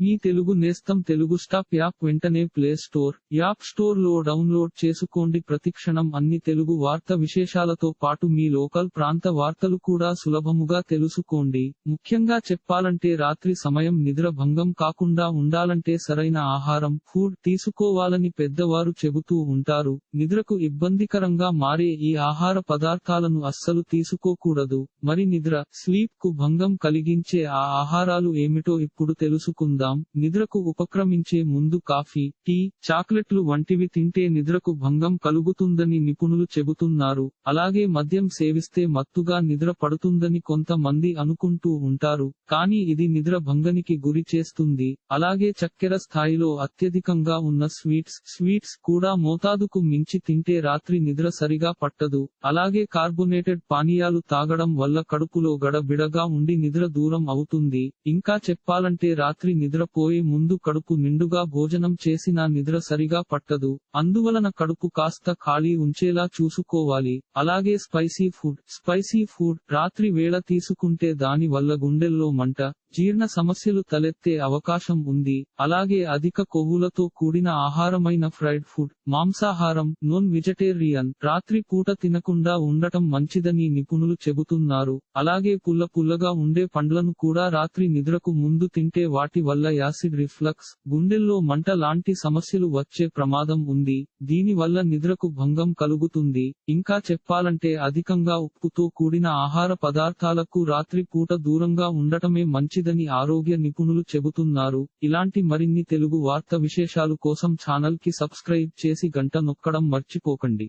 మీ తెలుగు నేస్తం Telugu stop app వెంటనే play store app స్టోర్లో డౌన్లోడ్ చేసుకోండి. ప్రతిక్షణం అన్ని తెలుగు వార్త విశేషాలతో పాటు మీ లోకల్ ప్రాంత వార్తలు కూడా సులభముగా తెలుసుకోండి. ముఖ్యంగా చెప్పాలంటే రాత్రి సమయం నిద్ర భంగం కాకుండా ఉండాలంటే సరైన ఆహారం ఫుడ్ తీసుకోవాలని పెద్దవారు చెబుతూ ఉంటారు. నిద్రకు ఇబ్బందికరంగా మారే ఈ ఆహార పదార్థాలను అస్సలు తీసుకోకూడదు. మరి నిద్ర స్లీప్కు భంగం కలిగించే ఆ ఆహారాలు ఏమిటో ఇప్పుడు తెలుసుకుందాం. నిద్రకు ఉపక్రమించే ముందు కాఫీ టీ చాక్లెట్లు వంటివి తింటే నిద్రకు భంగం కలుగుతుందని నిపుణులు చెబుతున్నారు. అలాగే మద్యం సేవిస్తే మత్తుగా నిద్ర పడుతుందని కొంతమంది అనుకుంటూ ఉంటారు కానీ ఇది నిద్ర భంగనికి గురి చేస్తుంది. అలాగే చక్కెర స్థాయిలో అత్యధికంగా ఉన్న స్వీట్స్ స్వీట్స్ కూడా మోతాదుకు మించి తింటే రాత్రి నిద్ర సరిగా పట్టదు. అలాగే కార్బొనేటెడ్ పానీయాలు తాగడం వల్ల కడుపులో గడబిడగా ఉండి నిద్ర దూరం అవుతుంది. ఇంకా చెప్పాలంటే రాత్రి నిద్ర నిద్రపోయే ముందు కడుపు నిండుగా భోజనం చేసినా నిద్ర సరిగా పట్టదు. అందువలన కడుపు కాస్త ఖాళీ ఉంచేలా చూసుకోవాలి. అలాగే స్పైసీ ఫుడ్. స్పైసీ ఫుడ్ రాత్రి వేళ తీసుకుంటే దాని వల్ల గుండెల్లో మంట జీర్ణ సమస్యలు తలెత్తే అవకాశం ఉంది. అలాగే అధిక కొవ్వులతో కూడిన ఆహారమైన ఫ్రైడ్ ఫుడ్ మాంసాహారం నోన్ వెజిటేరియన్ రాత్రి పూట తినకుండా ఉండటం మంచిదని నిపుణులు చెబుతున్నారు. అలాగే పుల్ల పుల్లగా ఉండే పండ్లను కూడా రాత్రి నిద్రకు ముందు తింటే వాటి వల్ల యాసిడ్ రిఫ్లక్స్ గుండెల్లో మంట లాంటి సమస్యలు వచ్చే ప్రమాదం ఉంది. దీని వల్ల నిద్రకు భంగం కలుగుతుంది. ఇంకా చెప్పాలంటే అధికంగా ఉప్పుతో కూడిన ఆహార పదార్థాలకు రాత్రి పూట దూరంగా ఉండటమే మంచి మంచిదని ఆరోగ్య నిపుణులు చెబుతున్నారు. ఇలాంటి మరిన్ని తెలుగు వార్త విశేషాలు కోసం ఛానల్కి సబ్స్క్రైబ్ చేసి గంట నొక్కడం మర్చిపోకండి.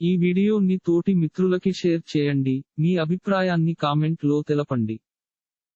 ఈ వీడియోని తోటి మిత్రులకి షేర్ చేయండి. మీ అభిప్రాయాన్ని కామెంట్లో తెలపండి.